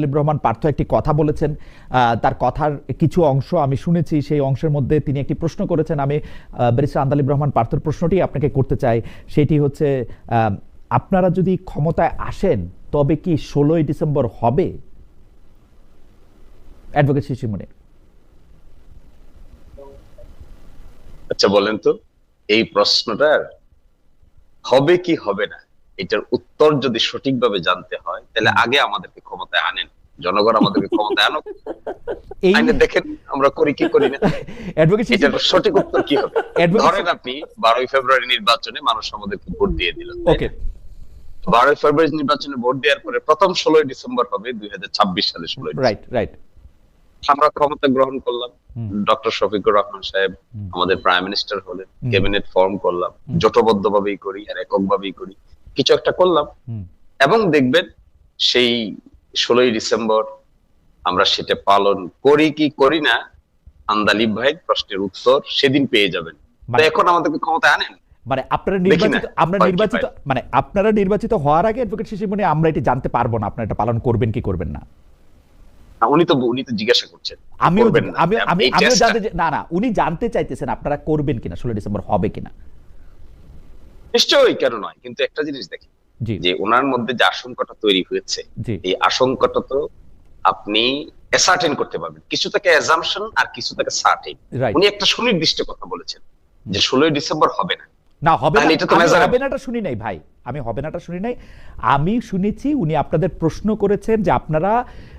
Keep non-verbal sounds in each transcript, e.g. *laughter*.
আলিম রহমান পার্থ একটি কথা বলেছেন। তার কথার কিছু অংশ আমি শুনেছি, সেই অংশের মধ্যে তিনি একটি প্রশ্ন করেছেন। আমি ব্যারিস্টার আন্দালিব রহমান পার্থর প্রশ্নটি আপনাকে করতে চাই। সেটি হচ্ছে আপনারা যদি ক্ষমতায় আসেন, তবে কি ষোলোই ডিসেম্বর হবে? অ্যাডভোকেট শিশিমণি আচ্ছা বলেন তো, এই প্রশ্নটার হবে কি হবে না? এটার উত্তর যদি সঠিকভাবে জানতে হয় তাহলে আগে আমাদেরকে ক্ষমতায় আনেন। জনগণ আমাদেরকে ক্ষমতায় আনুক। আইনে দেখেন আমরা করি কি করি না। এটার সঠিক উত্তর কি হবে? ধরেন আপনি বারোই ফেব্রুয়ারি নির্বাচনে মানুষ আমাদেরকে ভোট দিয়ে দিল। ওকে বারোই ফেব্রুয়ারি নির্বাচনে ভোট দেওয়ার পরে প্রথম ষোলোই ডিসেম্বর হবে দুই হাজার ছাব্বিশ সালে ষোলোই রাইট রাইট আমরা ক্ষমতা গ্রহণ করলাম। ডক্টর শফিকুর রহমান সাহেব আমাদের প্রাইম মিনিস্টার হলেন। ক্যাবিনেট ফর্ম করলাম। জোটবদ্ধ ভাবেই করি আর একক ভাবেই করি। কিছু একটা করলাম। এবং দেখবেন সেই ষোলোই ডিসেম্বর আমরা সেটা পালন করি কি করি না আন্দালিব ভাই প্রশ্নের উত্তর সেদিন পেয়ে যাবেন। মানে- এখন আমাদেরকে ক্ষমতা আনেন? মানে আপনারা নির্বাচিত কি নির্বাচিত মানে আপনারা নির্বাচিত হওয়ার আগে অ্যাডভোকেট শিশিমণি আমরা এটি জানতে পারব না আপনারা এটা পালন করবেন কি করবেন না। উনি তো উনি তো জিজ্ঞাসা করছেন। আমিও আমি আমি আমিও জানতে না না উনি জানতে চাইতেছেন আপনারা করবেন কিনা ষোলো ডিসেম্বর হবে কিনা। নিশ্চয়ই কেন নয়? কিন্তু একটা জিনিস দেখি যে ওনার মধ্যে যে আশঙ্কাটা তৈরি হয়েছে এই আশঙ্কাটা তো আপনি অ্যাসার্টেন করতে পারবেন। কিছু অ্যাজাম্পশন আর কিছু থেকে সার্টেন উনি একটা সুনির্দিষ্ট কথা বলেছেন যে ষোলোই ডিসেম্বর হবে না। না হবে না। এটা তো হবে নাটা শুনি নাই ভাই। আমি হবে নাটা শুনি নাই। আমি শুনেছি উনি আপনাদের প্রশ্ন করেছেন যে আপনারা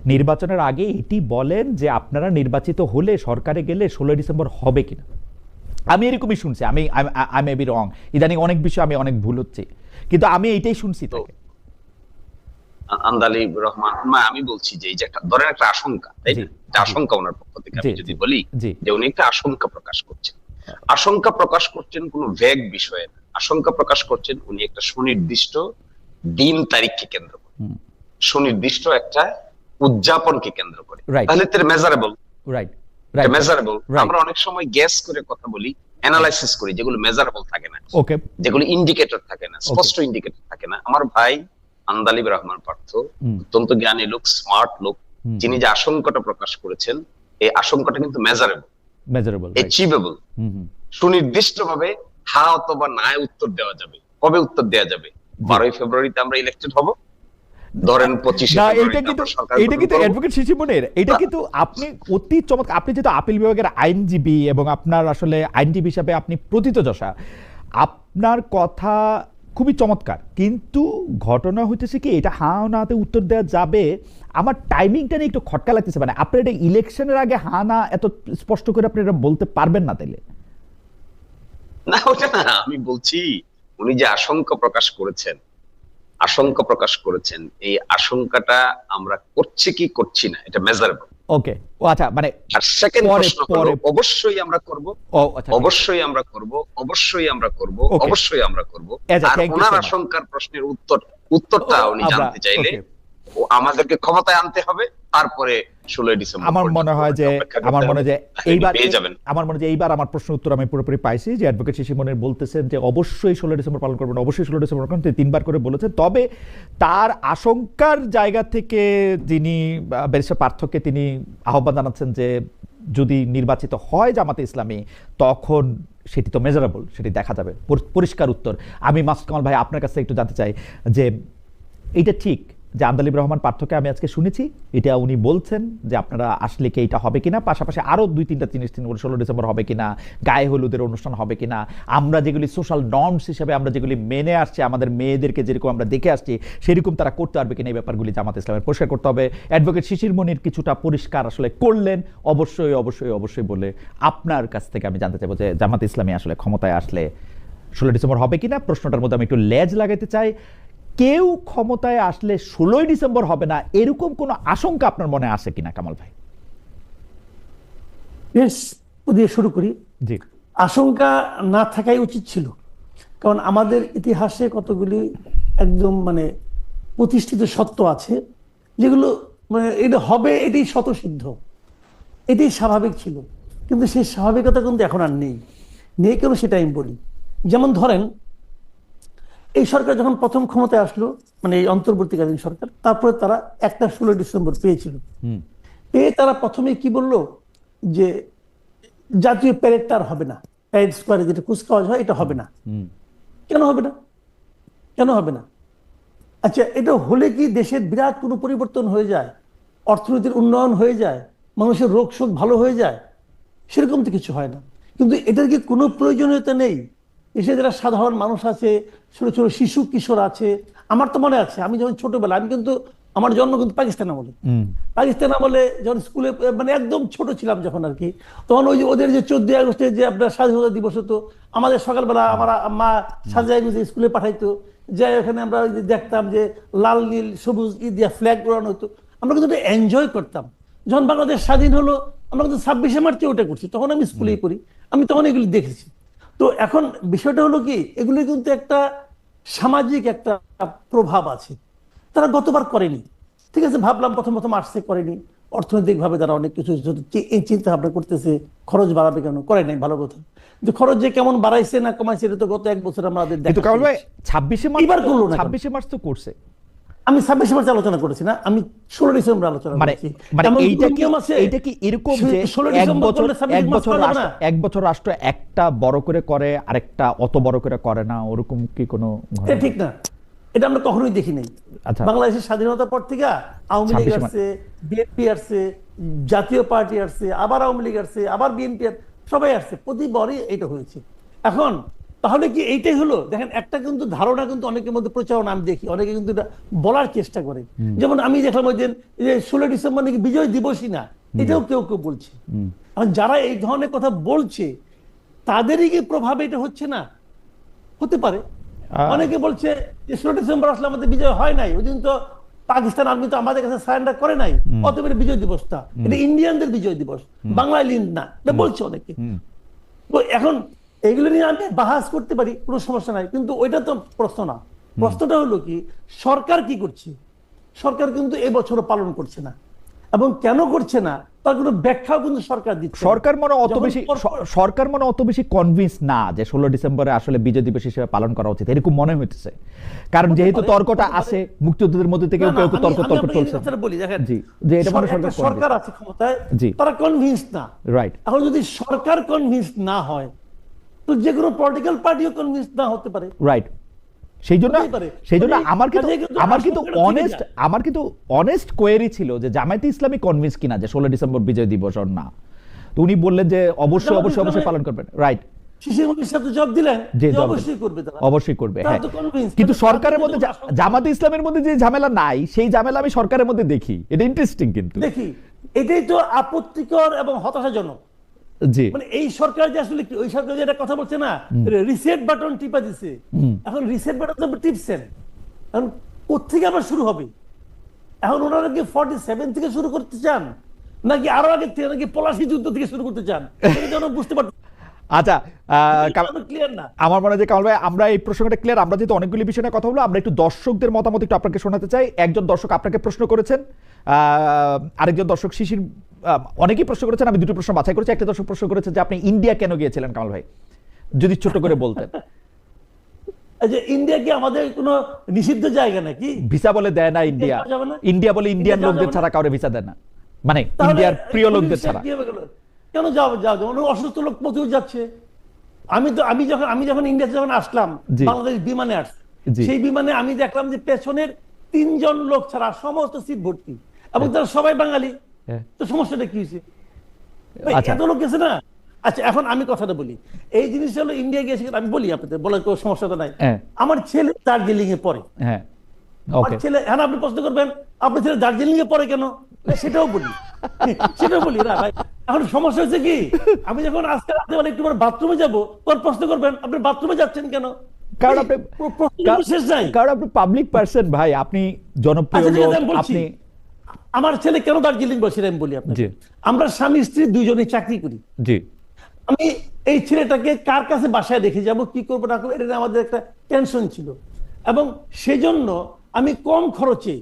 নির্বাচনের আগে এটি বলেন যে আপনারা নির্বাচিত হলে সরকারে গেলে ষোলোই ডিসেম্বর হবে কিনা। আমি এরকমই শুনছি আমি আই মে বি রং ইদানিং অনেক বিষয় আমি অনেক ভুল হচ্ছে কিন্তু আমি এইটাই শুনছি তো আন্দালি রহমান আমি বলছি যে এই যে একটা ধরেন একটা আশঙ্কা তাই না? আশঙ্কা ওনার পক্ষ থেকে আমি যদি বলি যে উনি একটা আশঙ্কা প্রকাশ করছেন। আশঙ্কা প্রকাশ করছেন কোন ভেগ বিষয়ে না। আশঙ্কা প্রকাশ করছেন উনি একটা সুনির্দিষ্ট দিন তারিখকে কেন্দ্র করে। সুনির্দিষ্ট একটা উদযাপনকে কেন্দ্র করে। তাহলে তার মেজারেবল রাইট মেজারেবল আমরা অনেক সময় গ্যাস করে কথা বলি অ্যানালাইসিস করি যেগুলো মেজারেবল থাকে না। ওকে যেগুলো ইন্ডিকেটর থাকে না স্পষ্ট ইন্ডিকেটর থাকে না। আমার ভাই আন্দালিব রহমান পার্থ অত্যন্ত জ্ঞানী লোক স্মার্ট লোক। যিনি যে আশঙ্কাটা প্রকাশ করেছেন এই আশঙ্কাটা কিন্তু measurable measurable achievable hmm hmm. সুনির্দিষ্ট ভাবে হা অথবা না উত্তর দেওয়া যাবে। কবে উত্তর দেওয়া যাবে? বারোই ফেব্রুয়ারিতে আমরা ইলেকটেড হব। ধরেন পঁচিশে এটা কিন্তু এটা কিন্তু অ্যাডভোকেট শিশিমনের এটা কিন্তু আপনি অতি চমৎকার আপনি যেহেতু আপিল বিভাগের আইনজীবী এবং আপনার আসলে আইনজীবী হিসাবে আপনি প্রথিতযশা আপনার কথা খুবই চমৎকার। কিন্তু ঘটনা হইতেছে কি এটা হা নাতে উত্তর দেওয়া যাবে। আমার টাইমিংটা নিয়ে একটু খটকা লাগতেছে মানে আপনি এটা ইলেকশনের আগে হা না এত স্পষ্ট করে আপনি এটা বলতে পারবেন না তাইলে? না ওটা না আমি বলছি উনি যে আশঙ্কা প্রকাশ করেছেন আশঙ্কা প্রকাশ করেছেন এই আশঙ্কাটা আমরা করছি কি করছি না এটা মেজারেবল ওকে ও আচ্ছা মানে আর সেকেন্ড প্রশ্ন হলো পরে- অবশ্যই আমরা করব ও আচ্ছা অবশ্যই আমরা করব অবশ্যই আমরা করব অবশ্যই আমরা করব। আচ্ছা, আর ওনার আশঙ্কার প্রশ্নের উত্তর উত্তরটা উনি জানতে চাইলে আমাদেরকে ক্ষমতায় আনতে হবে তারপরে ষোলোই ডিসেম্বর আমার মনে হয় যে আমার মনে হয়। যে এইবার আমার মনে হয় যে এইবার আমার প্রশ্ন উত্তর আমি পুরোপুরি পাইছি যে অ্যাডভোকেট শিশিমনের বলতেছেন যে অবশ্যই ষোলো ডিসেম্বর পালন করবেন অবশ্যই ষোলো ডিসেম্বর পালন করবেন তিনবার করে বলেছেন। তবে তার আশঙ্কার জায়গা থেকে যিনি ব্যারিস্টার পার্থক্যে তিনি আহ্বান জানাচ্ছেন যে যদি নির্বাচিত হয় জামাতে ইসলামী তখন সেটি তো মেজারেবল সেটি দেখা যাবে। পরিষ্কার উত্তর। আমি মাসুদ কামাল ভাই আপনার কাছে একটু জানতে চাই যে এইটা ঠিক যে আন্দালিব রহমান পার্থকে আমি আজকে শুনেছি, এটা উনি বলছেন যে আপনারা আসলে কি এটা হবে কিনা, পাশাপাশি আরও দুই তিনটা জিনিস তিনি ষোলো ডিসেম্বর হবে কিনা, গায়ে হলুদের অনুষ্ঠান হবে কিনা, আমরা যেগুলি সোশ্যাল নর্মস হিসেবে আমরা যেগুলি মেনে আসছি, আমাদের মেয়েদেরকে যেরকম আমরা দেখে আসছি, সেরকম তারা করতে পারবে কিনা এই ব্যাপারগুলি জামাত ইসলামের পরিষ্কার করতে হবে। অ্যাডভোকেট শিশির মনির কিছুটা পরিষ্কার আসলে করলেন, অবশ্যই অবশ্যই অবশ্যই বলে আপনার কাছ থেকে আমি জানতে চাইব যে জামাত ইসলামী আসলে ক্ষমতায় আসলে ষোলো ডিসেম্বর হবে কিনা, প্রশ্নটার মধ্যে আমি একটু লেজ লাগাতে চাই। কেউ ক্ষমতায় আসলে ষোলোই ডিসেম্বর হবে না এরকম কোনো আশঙ্কা আপনার মনে আসে কিনা কামাল ভাই? বেশ দিয়ে শুরু করি। জি। আশঙ্কা না থাকাই উচিত ছিল। কারণ আমাদের ইতিহাসে কতগুলি একদম মানে প্রতিষ্ঠিত সত্য আছে যেগুলো মানে এটা হবে এটাই শতসিদ্ধ এটাই স্বাভাবিক ছিল। কিন্তু সেই স্বাভাবিকতা কিন্তু এখন আর নেই। নেই কেন সেটা আমি বলি। যেমন ধরেন এই সরকার যখন প্রথম ক্ষমতায় আসলো মানে এই অন্তর্বর্তীকালীন সরকার তারপরে তারা একটা ষোলো ডিসেম্বর পেয়েছিল। পেয়ে তারা প্রথমে কি বলল? যে জাতীয় প্যারেডটা আর হবে না। প্যারেড স্কোয়ারে যেটা কুচকাওয়াজ হয় এটা হবে না। কেন হবে না? কেন হবে না? আচ্ছা এটা হলে কি দেশের বিরাট কোনো পরিবর্তন হয়ে যায়? অর্থনীতির উন্নয়ন হয়ে যায়? মানুষের রোগ শোক ভালো হয়ে যায়? সেরকম তো কিছু হয় না। কিন্তু এটার কি কোনো প্রয়োজনীয়তা নেই? দেশে যারা সাধারণ মানুষ আছে ছোট ছোট শিশু কিশোর আছে আমার তো মনে আছে আমি যখন ছোটবেলা আমি কিন্তু আমার জন্ম কিন্তু পাকিস্তান আমলে। হুম। পাকিস্তান আমলে যখন স্কুলে মানে একদম ছোট ছিলাম যখন আর কি তখন ওই যে ওদের যে চোদ্দই আগস্টে যে আপনার স্বাধীনতা দিবস হতো আমাদের সকালবেলা আমার মা সাজাই গুজে স্কুলে পাঠাইতো যাই ওখানে আমরা ওই যে দেখতাম যে লাল নীল সবুজ ই দিয়া ফ্ল্যাগ উড়ানো হতো আমরা কিন্তু এটা এনজয় করতাম। যখন বাংলাদেশ স্বাধীন হলো আমরা কিন্তু ছাব্বিশে মার্চে ওটা করছি তখন আমি স্কুলেই পড়ি আমি তখন এগুলি দেখেছি। তো এখন বিষয়টা হলো কি এগুলি কিন্তু একটা সামাজিক একটা প্রভাব আছে। তারা গতবার করেনি। ঠিক আছে ভাবলাম প্রথম প্রথম আসছে করেনি। অর্থনৈতিক ভাবে তারা অনেক কিছু এই চিন্তা ভাবনা করতেছে খরচ বাড়াবে কেন? করে নাই ভালো কথা। কিন্তু খরচ যে কেমন বাড়াইছে না কমাইছে এটা তো গত এক বছর আমাদের। ছাব্বিশে মার্চ করল ছাব্বিশে মার্চ তো করছে। আমি ছাব্বিশে মার্চ আলোচনা করেছি না আমি ষোলো ডিসেম্বর আলোচনা মানে করেছি। মানে এইটা কি এইটা কি এরকম যে ষোলো এক ডিসেম্বর বছর এক বছর রাষ্ট্র এক বছর রাষ্ট্র একটা বড় করে করে আরেকটা অত বড় করে করে না ওরকম কি কোনো ঠিক না। এটা আমরা কখনোই দেখি নাই। আচ্ছা। বাংলাদেশের স্বাধীনতার পর থেকে আওয়ামী লীগ 26 আসছে বিএনপি আসছে জাতীয় পার্টি আসছে আবার আওয়ামী লীগ আসছে আবার বিএনপি সবাই আসছে। প্রতিবারই এটা হয়েছে। এখন তাহলে কি এইটাই হলো? দেখেন একটা কিন্তু ধারণা কিন্তু অনেকের মধ্যে প্রচারণা আমি দেখি অনেকে কিন্তু এটা বলার চেষ্টা করে। যেমন আমি দেখলাম ওই দিন যে ষোলো ডিসেম্বর নাকি বিজয় দিবসই না এটাও কেউ কেউ বলছে। এখন যারা এই ধরনের কথা বলছে তাদেরই কি প্রভাব এটা হচ্ছে না? হতে পারে। অনেকে বলছে যে ষোলো ডিসেম্বর আসলে আমাদের বিজয় হয় নাই ওই দিন তো পাকিস্তান আর্মি তো আমাদের কাছে সারেন্ডার করে নাই অতএব বিজয় দিবসটা এটা ইন্ডিয়ানদের বিজয় দিবস বাংলায় লিঙ্ক না এটা বলছে অনেকে। তো এখন এগুলো নিয়ে আমি বাহাস করতে পারি কোনো সমস্যা নাই। কিন্তু ওইটা তো প্রশ্ন না। প্রশ্নটা হলো কি সরকার কি করছে? সরকার কিন্তু এবছরও পালন করছে না। এবং কেন করছে না তার কোনো ব্যাখ্যাও কিন্তু সরকার দিচ্ছে সরকার মনে অত বেশি সরকার মনে অত বেশি কনভিন্স না যে ষোলো ডিসেম্বরে আসলে বিজয় দিবস হিসেবে পালন করা উচিত। এরকম মনে হইতেছে। কারণ যেহেতু তর্কটা আছে মুক্তিযোদ্ধাদের মধ্যে থেকে কেউ কেউ তর্ক তর্ক চলছে বলি দেখেন জি, যে এটা মনে সরকার সরকার আছে ক্ষমতায় জি। তারা কনভিন্স না। রাইট এখন যদি সরকার কনভিন্স না হয় তো যে কোনো পলিটিক্যাল পার্টিও কনভিন্স না হতে পারে। রাইট সেই জন্য সেই জন্য মানে আমার কিন্তু আমার কিন্তু অনেস্ট আমার কিন্তু অনেস্ট কোয়েরি ছিল যে জামায়াতে ইসলামী কনভিন্স কিনা যে ষোলো ডিসেম্বর বিজয় দিবস ওর না। তো উনি বললেন যে অবশ্যই অবশ্যই অবশ্যই পালন করবেন। রাইট অবশ্যই করবে হ্যাঁ। কিন্তু সরকারের মধ্যে কোনো জামাতে ইসলামের মধ্যে যে ঝামেলা নাই সেই ঝামেলা আমি সরকারের মধ্যে দেখি। এটা ইন্টারেস্টিং কিন্তু। দেখি। এটাই তো আপত্তিকর এবং হতাশাজনক। জি। মানে এই সরকার যে আসলে ওই সরকার যে কথা বলছে না রিসেট বাটন টিপা দিছে। এখন রিসেট বাটন তো টিপছেন। এখন কোথেকে আবার শুরু হবে? এখন ওনারা কি ফর্টি সেভেন থেকে শুরু করতে চান? নাকি আরও আগে থেকে নাকি পলাশি যুদ্ধ থেকে শুরু করতে চান? বুঝতে পারছি আচ্ছা না? আমার মনে হয় যে কামাল ভাই আমরা এই প্রসঙ্গটা ক্লিয়ার আমরা যেহেতু অনেকগুলি বিষয় নিয়ে কথা বলব আমরা একটু দর্শকদের মতামত একটু আপনাকে শোনাতে চাই। একজন দর্শক আপনাকে প্রশ্ন করেছেন আহ, আরেকজন দর্শক শিশির অনেকেই প্রশ্ন করেছেন আমি দুটো প্রশ্ন বাছাই করেছি একটা দর্শক প্রশ্ন করেছেন যে আপনি ইন্ডিয়া কেন গিয়েছিলেন কামাল ভাই? যদি ছোট করে বলতেন। *laughs* যে ইন্ডিয়া কি আমাদের কোনো নিষিদ্ধ জায়গা নাকি? ভিসা বলে দেয় না ইন্ডিয়া? ইন্ডিয়া বলে ইন্ডিয়ান লোকদের ছাড়া কাউরে ভিসা দেয় না। মানে ইন্ডিয়ার প্রিয় লোকদের ছাড়া? কেন যাও যাও যাও অসুস্থ লোক প্রচুর যাচ্ছে। আমি তো আমি যখন আমি যখন ইন্ডিয়াতে যখন আসলাম বাংলাদেশ বিমানে আসছে সেই বিমানে আমি দেখলাম যে পেছনের তিনজন লোক ছাড়া সমস্ত সিট ভর্তি। এবং তারা সবাই বাঙালি। তো সমস্যাটা কি হয়েছে? আচ্ছা। এত লোক গেছে না? আচ্ছা এখন আমি কথাটা বলি। এই জিনিস হলো ইন্ডিয়া গিয়েছে আমি বলি আপনাদের বলার কোনো সমস্যা তো নাই। হ্যাঁ। আমার ছেলে দার্জিলিং এ পড়ে। হ্যাঁ। আমার ছেলে হ্যাঁ আপনি প্রশ্ন করবেন আপনার ছেলে দার্জিলিং এ পড়ে কেন? সেটাও বলি। সেটাও বলি না ভাই। এখন সমস্যা হচ্ছে কি? আমি যখন আজকে রাতে বেলা একটু বাথরুমে যাব প্রশ্ন করবেন আপনি বাথরুমে যাচ্ছেন কেন? কারণ আপনি কারণ আপনি পাবলিক পার্সন ভাই আপনি জনপ্রিয় আচ্ছা, লোক। আপনি আমার ছেলে কেন দার্জিলিং বসে আমি বলি আপনাকে? জি। আমরা স্বামী স্ত্রী দুইজনেই চাকরি করি। জি। আমি এই ছেলেটাকে কার কাছে বাসায় রেখে যাব কি করব না করব এটা আমাদের একটা টেনশন ছিল। এবং সেজন্য আমি কম খরচে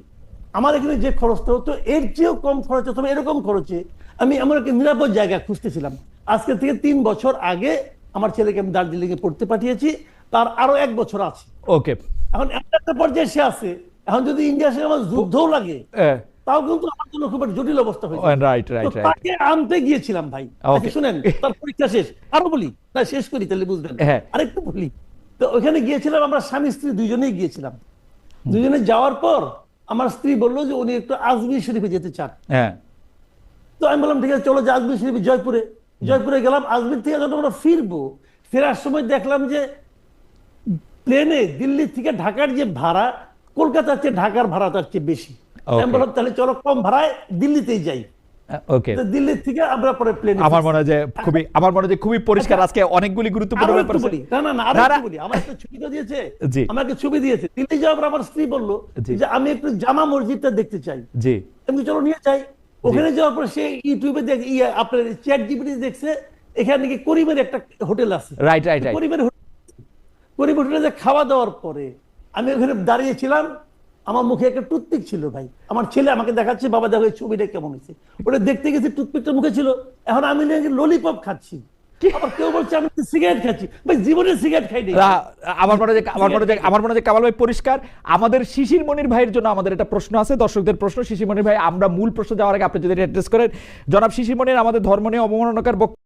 আমার এখানে যে খরচটা হতো এর চেয়েও কম খরচে অথবা এরকম খরচে আমি এমন একটা নিরাপদ জায়গা খুঁজতেছিলাম। আজকে থেকে তিন বছর আগে আমার ছেলেকে আমি দার্জিলিং এ পড়তে পাঠিয়েছি তার আরও এক বছর আছে। ওকে। এখন একটা পর্যায়ে সে আছে এখন যদি ইন্ডিয়ার সঙ্গে আমার যুদ্ধও লাগে। হ্যাঁ তাও কিন্তু আমার জন্য খুব একটা জটিল অবস্থা হয়েছে। রাইট রাইট তো তাকে আনতে গিয়েছিলাম ভাই. আচ্ছা, শুনেন তার পরীক্ষা শেষ। আরও বলি? না শেষ করি তাহলে বুঝবেন। হ্যাঁ। আরেকটু বলি। তো ওখানে গিয়েছিলাম আমরা স্বামী স্ত্রী দুইজনেই গিয়েছিলাম। দুজনে যাওয়ার পর আমার স্ত্রী বলল যে উনি একটু আজমির শরীফে যেতে চান। হ্যাঁ। তো আমি বললাম ঠিক আছে চলো যে আজমির শরীফ জয়পুরে। জয়পুরে গেলাম আজমির থেকে যখন আমরা ফিরবো ফেরার সময় দেখলাম যে প্লেনে দিল্লি থেকে ঢাকার যে ভাড়া কলকাতার চেয়ে ঢাকার ভাড়া তার চেয়ে বেশি। আমি বললাম তাহলে চলো কম ভাড়ায় দিল্লিতেই যাই। ওকে তো দিল্লির থেকে আমরা পরে প্লেনে আমার মনে হয় যে খুবই আমার মনে হয় খুবই পরিষ্কার আজকে অনেকগুলি গুরুত্বপূর্ণ ব্যাপার বলি। না না না আরও। বলি। আমার একটা ছবি তো দিয়েছে। জি। আমাকে ছবি দিয়েছে। দিল্লি যাওয়ার পর আমার স্ত্রী বলল। যে আমি একটু জামা মসজিদটা দেখতে চাই। জি। আমি চলো নিয়ে যাই। ওখানে যাওয়ার পর সে ইউটিউবে দেখ ইয়ে আপনার চ্যাট জিপিটি দেখছে। এখানে নাকি করিমের একটা হোটেল আছে। রাইট রাইট রাইট করিমের হোটেল করিম হোটেলে খাওয়া দাওয়ার পরে আমি ওখানে দাঁড়িয়েছিলাম। আমার মুখে একটা টুথপিক ছিল ভাই। আমার ছেলে আমাকে দেখাচ্ছে বাবা দেখো এই ছবিটা কেমন হয়েছে? ওটা দেখতে গেছি টুথপিকটা মুখে ছিল। এখন আমি ললিপপ খাচ্ছি। আবার কেউ বলছে আমি সিগারেট খাচ্ছি। ভাই জীবনে সিগারেট খাই না, আমার মনে আমার মনে আমার মনে যে কামাল ভাই পরিষ্কার। আমাদের শিশির মনির ভাইয়ের জন্য আমাদের একটা প্রশ্ন আছে দর্শকদের প্রশ্ন। শিশির মনির ভাই আমরা মূল প্রশ্ন যাওয়ার আগে আপনি যদি অ্যাড্রেস করেন। জনাব শিশির মনির আমাদের ধর্ম নিয়ে অবমাননাকার বক্তব্য